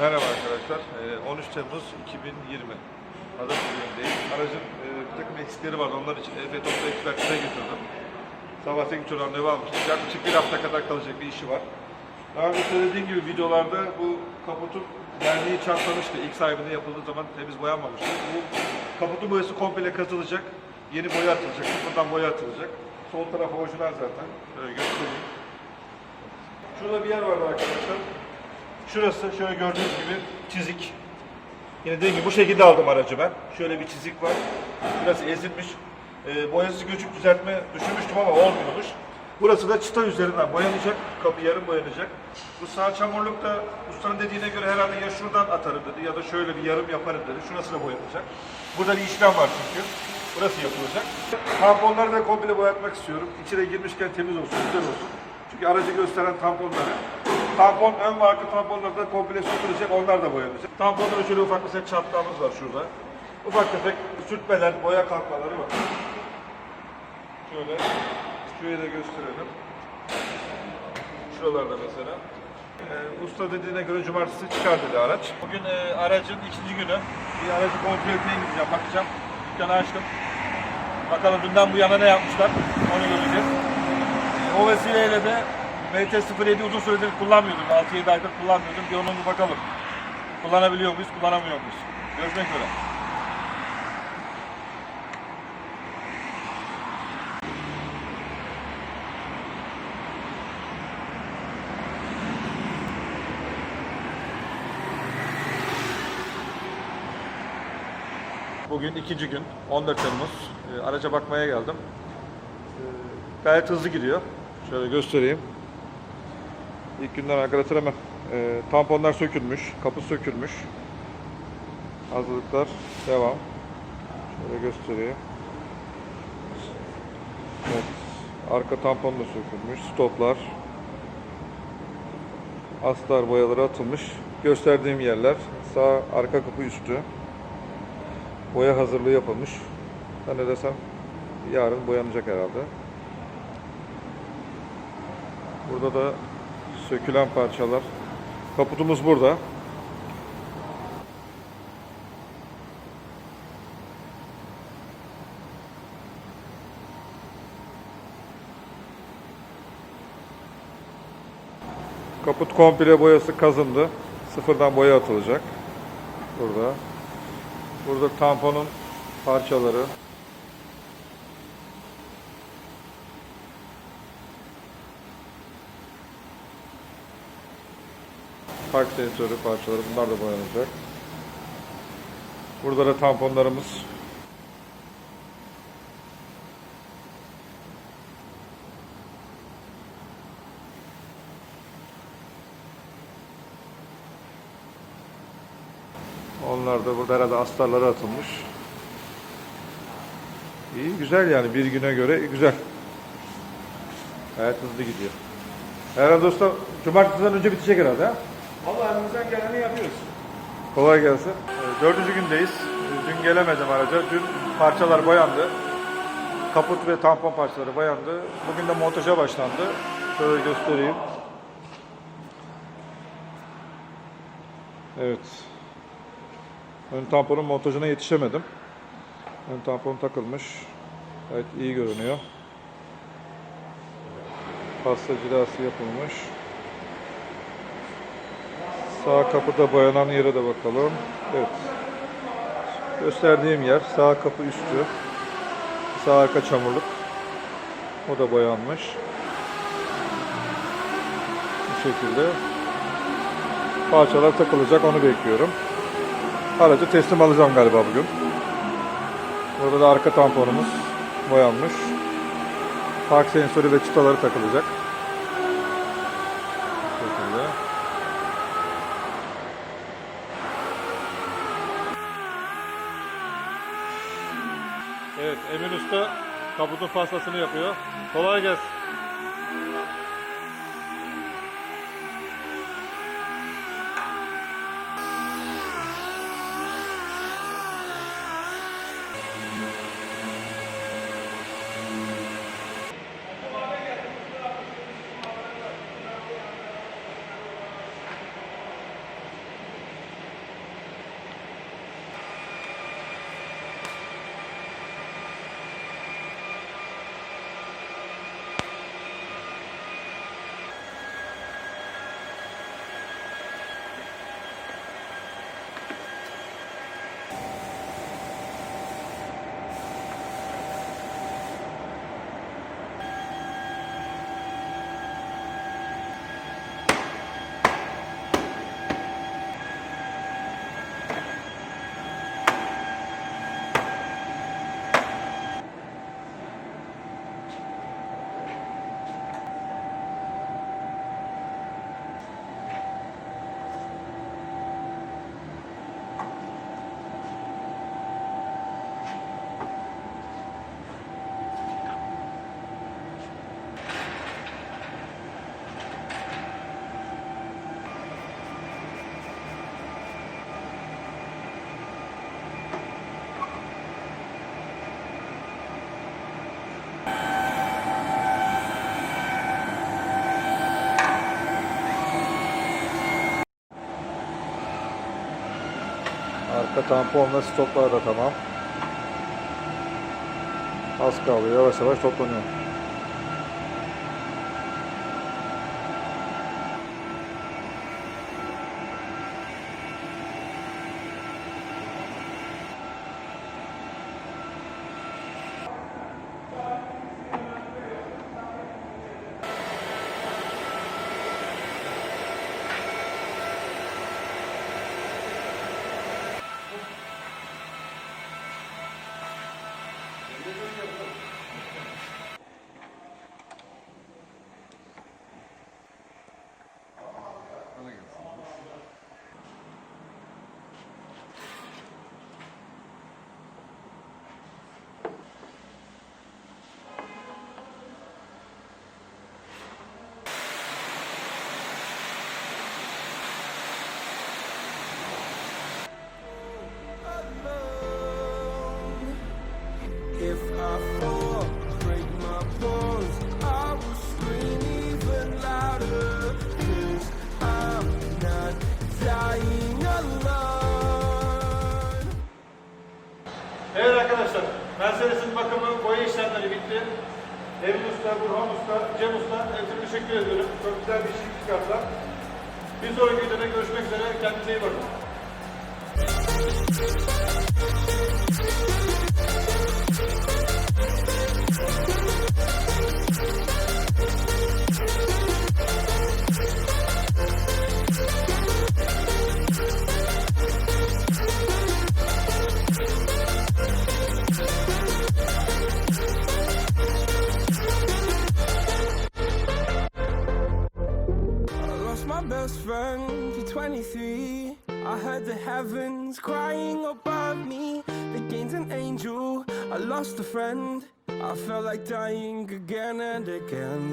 Merhaba arkadaşlar. Ee, 13 Temmuz 2020. Adapazarı'ndayım. Aracın e, bir takım eksikleri vardı. Onlar için EFT ekspertize getirdim. Sabah 8 randevu almıştım. Yaklaşık bir hafta kadar kalacak bir işi var. Daha önce söylediğim gibi videolarda bu kaputun verniği çatlamıştı. İlk sahibine yapıldığı zaman temiz boyanmamıştı. Bu kaputun boyası komple katılacak. Yeni boya atılacak. Sıfırdan boya atılacak. Sol tarafı orijinal zaten. Şöyle göstereyim. Şurada bir yer vardı arkadaşlar. Şurası şöyle gördüğünüz gibi çizik. Yine dediğim gibi bu şekilde aldım aracı ben. Şöyle bir çizik var. Şurası ezilmiş. Ee, boyası göçük düzeltme düşünmüştüm ama olmuyormuş. Burası da çıta üzerinden boyanacak. Kapı yarım boyanacak. Bu sağ çamurluk da ustanın dediğine göre herhalde ya şuradan atarım dedi ya da şöyle bir yarım yaparım dedi. Şurası da boyanacak. Burada bir işlem var çünkü. Burası yapılacak. Tamponları da komple boyatmak istiyorum. İçine girmişken temiz olsun, güzel olsun. Çünkü aracı gösteren tamponları. Tampon, ön ve arka tamponları da komple sökülecek, onlar da boyanacak. Tamponda şöyle ufak mesela çatlağımız var şurada. Ufak tefek sürtmeler, boya kalkmaları var. Şöyle, şurayı da gösterelim. Şuralarda mesela. Ee, usta dediğine göre cumartesi çıkar dedi araç. Bugün e, aracın ikinci günü. Bir aracı kontrol etmeye gideceğim, bakacağım. Dükkanı açtım. Bakalım dünden bu yana ne yapmışlar, onu göreceğiz. E, O vesileyle de MT-07 uzun süredir kullanmıyordum. 6-7 aydır kullanmıyordum. Bir ona bakalım. Kullanabiliyor muyuz, kullanamıyor muyuz? Görüşmek üzere. Bugün ikinci gün, 14 Temmuz. Ee, araca bakmaya geldim. Ee, gayet hızlı gidiyor. Şöyle göstereyim. İlk günden arkadaşlar hemen e, tamponlar sökülmüş, kapı sökülmüş. Hazırlıklar devam. Şöyle göstereyim. Evet, arka tampon da sökülmüş, stoplar. Astar boyaları atılmış. Gösterdiğim yerler sağ arka kapı üstü. Boya hazırlığı yapılmış. Ben desem yarın boyanacak herhalde. Burada da sökülen parçalar. Kaputumuz burada. Kaput komple boyası kazındı. Sıfırdan boya atılacak. Burada. Burada tamponun parçaları. Park sensörü parçaları bunlar da boyanacak. Burada da tamponlarımız. Onlar da burada herhalde astarları atılmış. İyi güzel yani bir güne göre güzel. Gayet hızlı gidiyor. Herhalde usta cumartesiden önce bitecek herhalde ha? Vallahi elimizden geleni yapıyoruz. Kolay gelsin. Ee, Dördüncü gündeyiz. Ee, Dün gelemedim araca. Dün parçalar boyandı. Kaput ve tampon parçaları boyandı. Bugün de montaja başlandı. Şöyle göstereyim. Evet. Ön tamponun montajına yetişemedim. Ön tampon takılmış. Gayet iyi görünüyor. Pasta cilası yapılmış. Sağ kapıda boyanan yere de bakalım. Evet. Gösterdiğim yer sağ kapı üstü. Sağ arka çamurluk. O da boyanmış. Bu şekilde. Parçalar takılacak onu bekliyorum. Aracı teslim alacağım galiba bugün. Burada da arka tamponumuz boyanmış. Park sensörü ve çıtaları takılacak. Bu şekilde. Evet, Emin Usta kaputun pastasını yapıyor. Kolay gelsin. Arka tampon ve da tamam. Az kaldı. Yavaş yavaş toplanıyor. Mercedes'in bakımı, boya işlemleri bitti. Emin Usta, Burhan Usta, Cem Usta, hepsine teşekkür ediyorum. Çok güzel bir işlik çıkarttılar. Bir sonraki videoda görüşmek üzere, kendinize iyi bakın. Best friend to 23. I heard the heavens crying above me. The gain's an angel. I lost a friend. I felt like dying again and again.